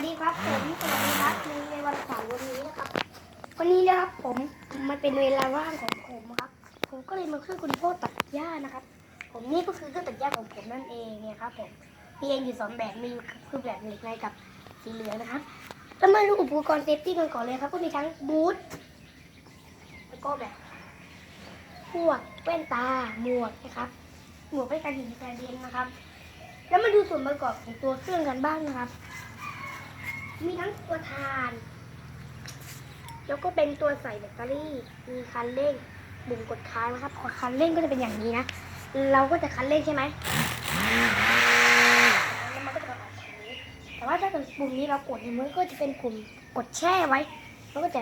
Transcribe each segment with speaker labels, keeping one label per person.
Speaker 1: วัสดีครับผมสวัสดีครับในวันเสาร์วันนี้นะครับ วันนี้นะครับผมมันเป็นเวลาว่างของผมครับ ผมก็เลยมาช่วยคุณพ่อตัดหญ้านะครับ ผมนี่ก็คือเครื่องตัดหญ้าของผมนั่นเองเนี่ยครับผมมีเองอยู่สองแบบมีคือแบบเหล็กในกับสีเหลืองนะครับแล้วมาดูอุปกรณ์เซฟตี้กันก่อนเลยครับ ก็มีทั้งบูทแล้วก็แบบพวกแว่นตาหมวกนะครับหมวกไม่กันหินกระเด็นนะครับ แล้วมาดูส่วนประกอบของตัวเครื่องกันบ้างนะครับ มีทั้งตัวทาน แล้วก็เป็นตัวใส่แบตเตอรี่ มีคันเร่งปุ่มกดค้างนะครับพอคันเร่งก็จะเป็นอย่างนี้นะ เราก็จะคันเร่งใช่ไหมแล้วมันก็จะมาออกแบบนี้ แต่ว่าถ้าเกิดปุ่มนี้เรากดเนี่ยมันก็จะเป็นปุ่มกดแช่ไว้ มันก็จะ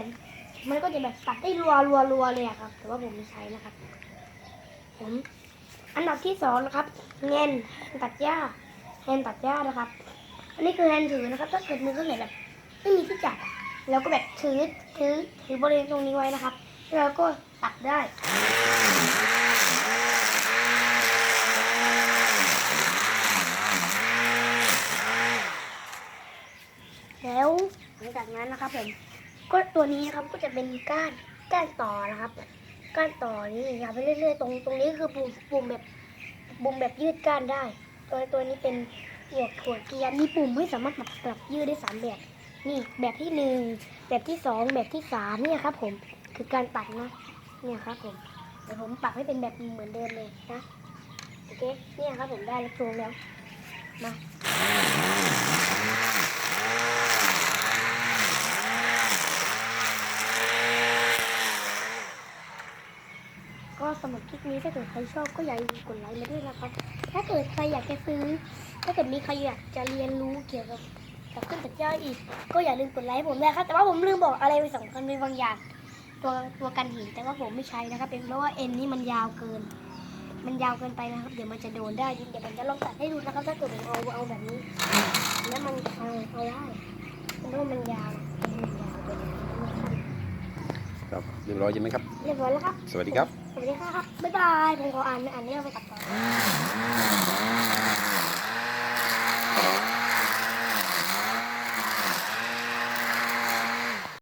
Speaker 1: มันก็จะแบบตัดได้รัวรัวรัวเลยอะครับ แต่ว่าผมไม่ใช้นะครับ ผมอันดับที่สองนะครับ เงินแฮนตัดหญ้าแฮนตัดหญ้านะครับ อันนี้คือแฮนด์ถือนะครับ ถ้าเกิดมือก็เห็นแบบไม่มีที่จับเราก็แบบถือถือถือบริเวณตรงนี้ไว้นะครับ แล้วก็ตัดได้แล้วหลังจากนั้นนะครับผมก็ตัวนี้นะครับก็จะเป็นก้านก้านต่อนะครับ ก้านต่อนี่ยาวไปเรื่อยๆตรงตรงนี้คือปุ่มปุ่มแบบปุ่มแบบยืดก้านได้ ตัวตัวนี้เป็น หัวหัวเกียร์มีปุ่มให้สามารถปรับปรับยืดได้สามแบบ นี่แบบที่หนึ่งแบบที่สองแบบที่สามเนี่ยครับ ผมคือการปัดนะเนี่ยครับผมเดี๋ยวผมปรับให้เป็นแบบเหมือนเดิมเลยนะโอเคเนี่ยครับผมได้แล้วโครงแล้วมา สำหรับคลิปนี้ถ้าเกิดใครชอบก็อย่าลืมกดไลค์มาด้วยนะครับ ถ้าเกิดใครอยากจะซื้อ ถ้าเกิดมีใครอยากจะเรียนรู้เกี่ยวกับกับเครื่องตัดหญ้าอีก ก็อย่าลืมกดไลค์ผมด้วยครับ แต่ว่าผมลืมบอกอะไรไปสำคัญไปบางอย่าง ตัวตัวกันหินแต่ว่าผมไม่ใช้นะครับ เป็นเพราะว่าเอ็นนี่มันยาวเกิน มันยาวเกินไปนะครับ เดี๋ยวมันจะโดนได้ เดี๋ยวผมจะลองตัดให้ดูนะครับ ถ้าเกิดผมเอาเอาแบบนี้ แล้วมันเอาเอาได้เพราะมันยาว
Speaker 2: ครับเรียบร้อยใช่ไหมครับ
Speaker 1: เรียบร้อยแล้วครับ
Speaker 2: สวัสดีครับ
Speaker 1: สวัสดีครับ บ๊ายบายผมขออ่านอ่านเรื่องไปตัดต่อ